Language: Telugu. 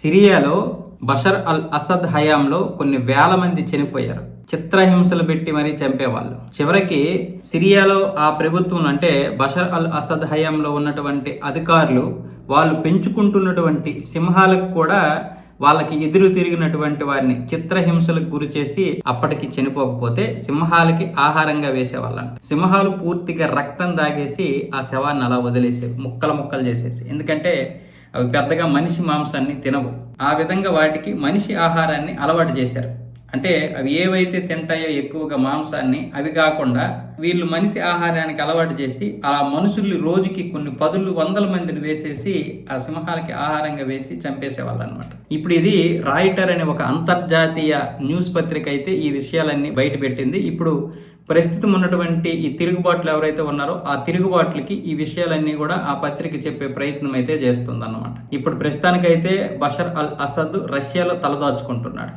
సిరియాలో బషర్ అల్ అసద్ హయాంలో కొన్ని వేల మంది చనిపోయారు. చిత్రహింసలు పెట్టి మరీ చంపేవాళ్ళు. చివరికి సిరియాలో ఆ ప్రభుత్వం అంటే బషర్ అల్ అసద్ హయాంలో ఉన్నటువంటి అధికారులు వాళ్ళు పెంచుకుంటున్నటువంటి సింహాలకు కూడా వాళ్ళకి ఎదురు తిరిగినటువంటి వారిని చిత్రహింసలకు గురి చేసి అప్పటికి చనిపోకపోతే సింహాలకి ఆహారంగా వేసేవాళ్ళంట. సింహాలు పూర్తిగా రక్తం దాగేసి ఆ శవాన్ని అలా వదిలేసేవి ముక్కలు ముక్కలు చేసేసి. ఎందుకంటే అవి పెద్దగా మనిషి మాంసాన్ని తినవు. ఆ విధంగా వాటికి మనిషి ఆహారాన్ని అలవాటు చేశారు. అంటే అవి ఏవైతే తింటాయో ఎక్కువగా మాంసాన్ని అవి కాకుండా వీళ్ళు మనిషి ఆహారానికి అలవాటు చేసి ఆ మనుషుల్ని రోజుకి కొన్ని పదులు వందల మందిని వేసేసి ఆ సింహాలకి ఆహారంగా వేసి చంపేసేవాళ్ళు అనమాట ఇప్పుడు ఇది రాయిటర్ అనే ఒక అంతర్జాతీయ న్యూస్ పత్రిక అయితే ఈ విషయాలన్నీ బయటపెట్టింది ఇప్పుడు ప్రస్తుతం ఉన్నటువంటి ఈ తిరుగుబాట్లు ఎవరైతే ఉన్నారో ఆ తిరుగుబాట్లకి ఈ విషయాలన్నీ కూడా ఆ పత్రిక చెప్పే ప్రయత్నం అయితే చేస్తుంది ఇప్పుడు ప్రస్తుతానికైతే బషర్ అల్ అసద్ రష్యాలో తలదాచుకుంటున్నాడు.